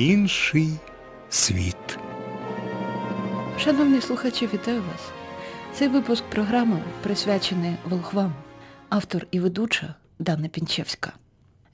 інший світ. Шановні слухачі, вітаю вас. Цей випуск програми присвячений волхвам, автор і ведуча Дана Пінчевська.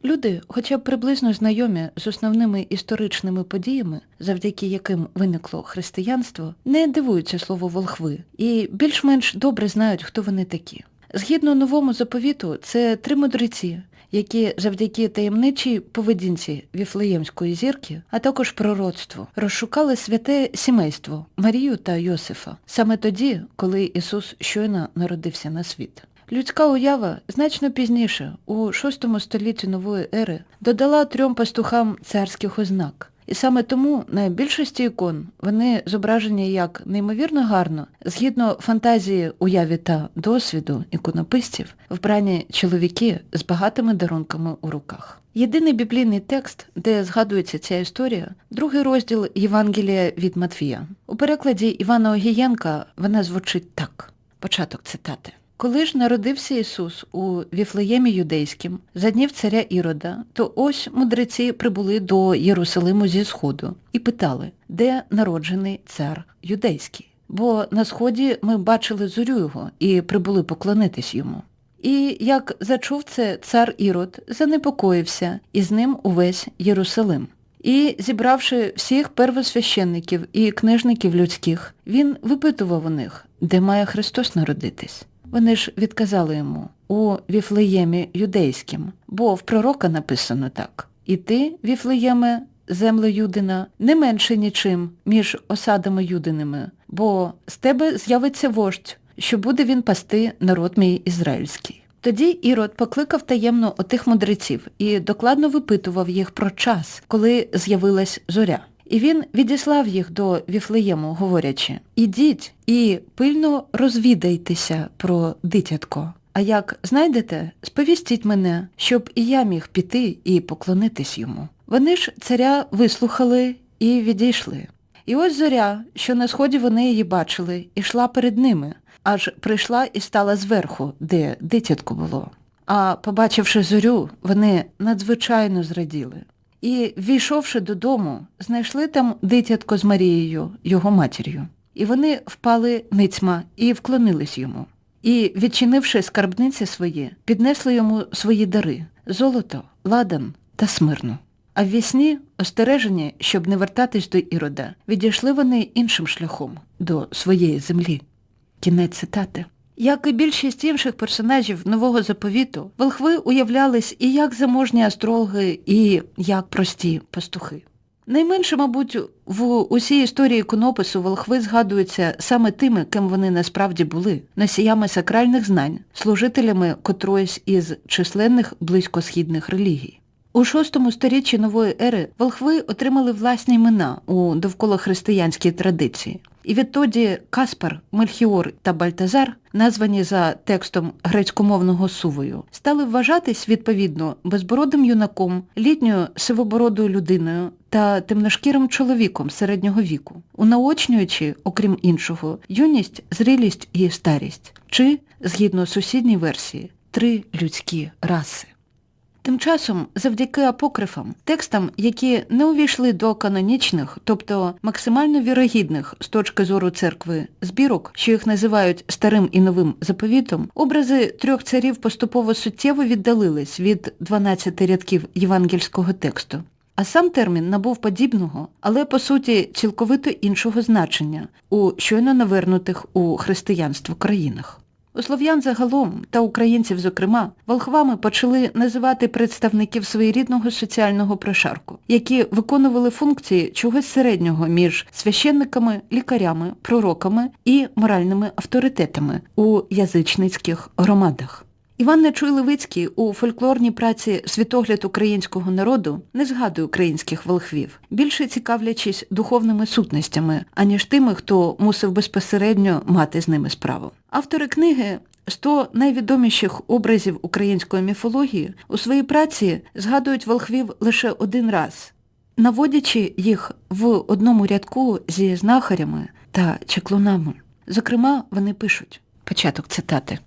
Люди, хоча б приблизно знайомі з основними історичними подіями, завдяки яким виникло християнство, не дивуються слову волхви і більш-менш добре знають, хто вони такі. Згідно новому заповіту, це три мудреці, які завдяки таємничій поведінці Віфлеємської зірки, а також пророцтву, розшукали святе сімейство Марію та Йосифа саме тоді, коли Ісус щойно народився на світ. Людська уява значно пізніше, у VI столітті нової ери, додала трьом пастухам царських ознак. І саме тому на більшості ікон вони зображені як неймовірно гарно, згідно фантазії, уяві та досвіду іконописців, вбрані чоловіки з багатими дарунками у руках. Єдиний біблійний текст, де згадується ця історія, другий розділ Євангелія від Матвія. У перекладі Івана Огієнка вона звучить так. Початок цитати. Коли ж народився Ісус у Віфлеємі юдейським за днів царя Ірода, то ось мудреці прибули до Єрусалиму зі сходу і питали, де народжений цар юдейський. Бо на сході ми бачили зорю його і прибули поклонитись йому. І як зачув це цар Ірод, занепокоївся, і з ним увесь Єрусалим. І, зібравши всіх первосвященників і книжників людських, він випитував у них, де має Христос народитись. Вони ж відказали йому у Віфлеємі юдейським, бо в пророка написано так. І ти, Віфлеєме, земле Юдина, не менше нічим між осадами юдиними, бо з тебе з'явиться вождь, що буде він пасти народ мій ізраїльський. Тоді Ірод покликав таємно отих мудреців і докладно випитував їх про час, коли з'явилась зоря. І він відіслав їх до Віфлеєму, говорячи, ідіть і пильно розвідайтеся про дитятко. А як знайдете, сповістіть мене, щоб і я міг піти і поклонитись йому. Вони ж царя вислухали і відійшли. І ось зоря, що на сході вони її бачили, ішла перед ними, аж прийшла і стала зверху, де дитятко було. А побачивши зорю, вони надзвичайно зраділи. І, війшовши додому, знайшли там дитятко з Марією, його матір'ю. І вони впали ницьма і вклонились йому. І, відчинивши скарбниці свої, піднесли йому свої дари золото, ладан та смирну. А ввісні, остережені, щоб не вертатись до Ірода, відійшли вони іншим шляхом до своєї землі. Кінець цитати. Як і більшість інших персонажів нового заповіту, волхви уявлялись і як заможні астрологи, і як прості пастухи. Найменше, мабуть, в усій історії іконопису волхви згадуються саме тими, ким вони насправді були, носіями сакральних знань, служителями котроїсь із численних близькосхідних релігій. У шостому сторіччі нової ери волхви отримали власні імена у довкола християнській традиції. І відтоді Каспар, Мельхіор та Бальтазар, названі за текстом грецькомовного сувою, стали вважатись, відповідно, безбородим юнаком, літньою сивобородою людиною та темношкірим чоловіком середнього віку, унаочнюючи, окрім іншого, юність, зрілість і старість, чи, згідно сусідній версії, три людські раси. Тим часом, завдяки апокрифам, текстам, які не увійшли до канонічних, тобто максимально вірогідних з точки зору церкви збірок, що їх називають старим і новим заповітом, образи трьох царів поступово суттєво віддалились від 12 рядків євангельського тексту. А сам термін набув подібного, але по суті цілковито іншого значення у щойно навернутих у християнство країнах. У слов'ян загалом та українців зокрема волхвами почали називати представників своєрідного соціального прошарку, які виконували функції чогось середнього між священниками, лікарями, пророками і моральними авторитетами у язичницьких громадах. Іван Нечуй Левицький у фольклорній праці Світогляд українського народу не згадує українських волхвів, більше цікавлячись духовними сутностями, аніж тими, хто мусив безпосередньо мати з ними справу. Автори книги «100 найвідоміших образів української міфології у своїй праці згадують волхвів лише один раз, наводячи їх в одному рядку зі знахарями та чеклунами. Зокрема, вони пишуть, початок цитати.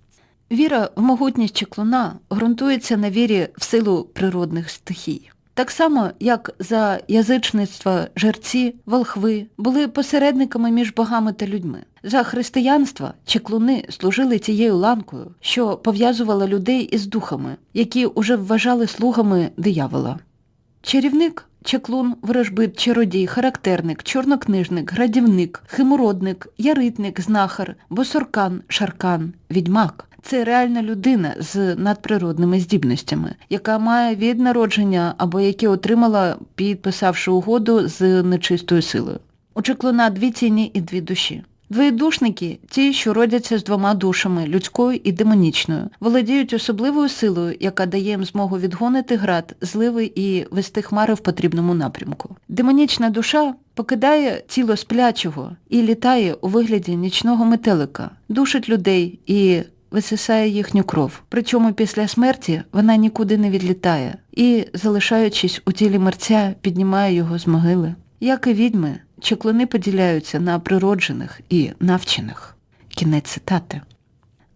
Віра в могутність чеклуна ґрунтується на вірі в силу природних стихій. Так само, як за язичництво жерці, волхви були посередниками між богами та людьми. За християнства чеклуни служили тією ланкою, що пов'язувала людей із духами, які уже вважали слугами диявола. Чарівник, чеклун, ворожбит, чародій, характерник, чорнокнижник, градівник, химородник, яритник, знахар, босоркан, шаркан, відьмак. Це реальна людина з надприродними здібностями, яка має від народження або яке отримала, підписавши угоду з нечистою силою. У чеклуна дві тіні і дві душі. Двоєдушники ті, що родяться з двома душами, людською і демонічною, володіють особливою силою, яка дає їм змогу відгонити град, зливи і вести хмари в потрібному напрямку. Демонічна душа покидає тіло сплячого і літає у вигляді нічного метелика, душить людей і висисає їхню кров. Причому після смерті вона нікуди не відлітає і, залишаючись у тілі мерця, піднімає його з могили. Як і відьми, чеклуни поділяються на природжених і навчених. Кінець цитати.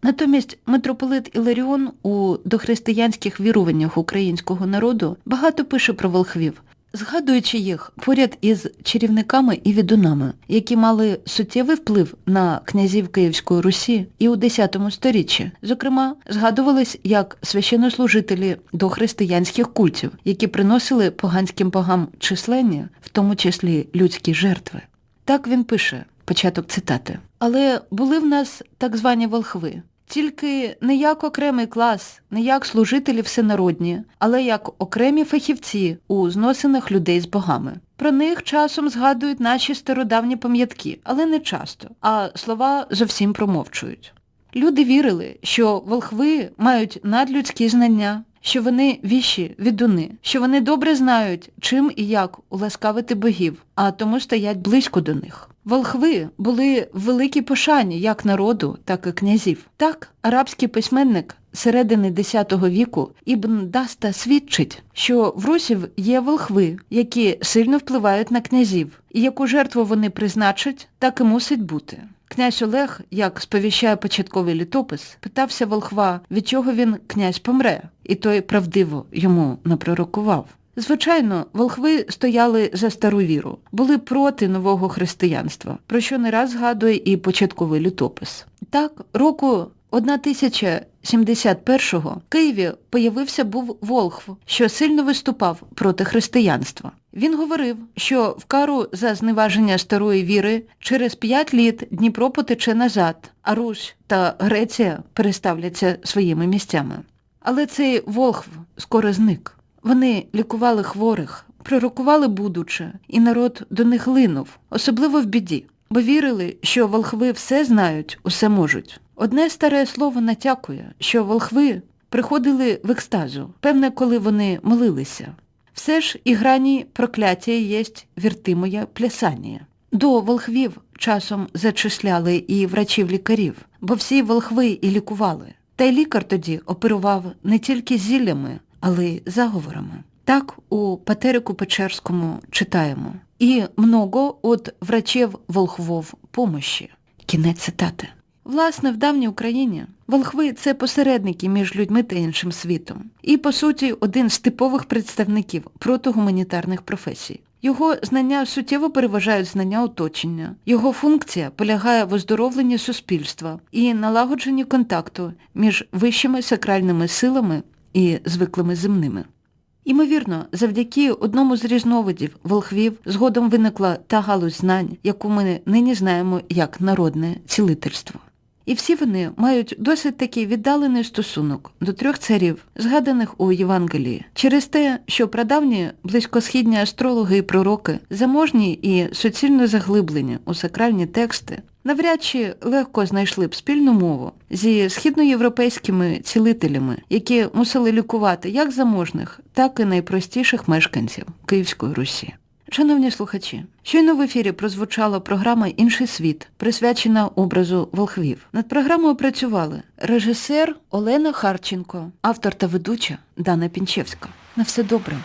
Натомість митрополит Іларіон у дохристиянських віруваннях українського народу багато пише про волхвів, згадуючи їх поряд із чарівниками і відунами, які мали суттєвий вплив на князів Київської Русі і у X сторіччі. Зокрема, згадувались як священнослужителі дохристиянських культів, які приносили поганським богам численні, в тому числі людські жертви. Так він пише, початок цитати. Але були в нас так звані волхви. Тільки не як окремий клас, не як служителі всенародні, але як окремі фахівці у зносинах людей з богами. Про них часом згадують наші стародавні пам'ятки, але не часто, а слова зовсім промовчують. Люди вірили, що волхви мають надлюдські знання, що вони віші, відуни, що вони добре знають, чим і як уласкавити богів, а тому стоять близько до них. Волхви були в великій пошані як народу, так і князів. Так, арабський письменник середини X віку Ібн Даста свідчить, що в русів є волхви, які сильно впливають на князів, і яку жертву вони призначать, так і мусить бути. Князь Олег, як сповіщає початковий літопис, питався волхва, від чого він князь помре, і той правдиво йому напророкував. Звичайно, волхви стояли за стару віру, були проти нового християнства, про що не раз згадує і початковий літопис. Так, року 1071-го в Києві появився був Волхв, що сильно виступав проти християнства. Він говорив, що в кару за зневаження старої віри через п'ять літ Дніпро потече назад, а Русь та Греція переставляться своїми місцями. Але цей Волхв скоро зник. Вони лікували хворих, пророкували будуче, і народ до них линув, особливо в біді, бо вірили, що волхви все знають, усе можуть. Одне старе слово натякує, що волхви приходили в екстазу, певне, коли вони молилися. Все ж і грані прокляття єсть віртимоє плясання. До волхвів часом зачисляли і врачів-лікарів, бо всі волхви і лікували. Та й лікар тоді оперував не тільки зіллями, але й заговорами. Так у Патерику Печерському читаємо. І много от врачів волхвов помощі. Кінець цитати. Власне, в давній Україні волхви – це посередники між людьми та іншим світом. І, по суті, один з типових представників протогуманітарних професій. Його знання суттєво переважають знання оточення. Його функція полягає в оздоровленні суспільства і налагодженні контакту між вищими сакральними силами і звиклими земними. Імовірно, завдяки одному з різновидів волхвів згодом виникла та галузь знань, яку ми нині знаємо як народне цілительство. І всі вони мають досить такий віддалений стосунок до трьох царів, згаданих у Євангелії, через те, що прадавні близькосхідні астрологи і пророки, заможні і суцільно заглиблені у сакральні тексти, навряд чи легко знайшли б спільну мову зі східноєвропейськими цілителями, які мусили лікувати як заможних, так і найпростіших мешканців Київської Русі. Шановні слухачі, щойно в ефірі прозвучала програма Інший світ, присвячена образу волхвів. Над програмою працювали режисер Олена Харченко, автор та ведуча Дана Пінчевська. На все добре.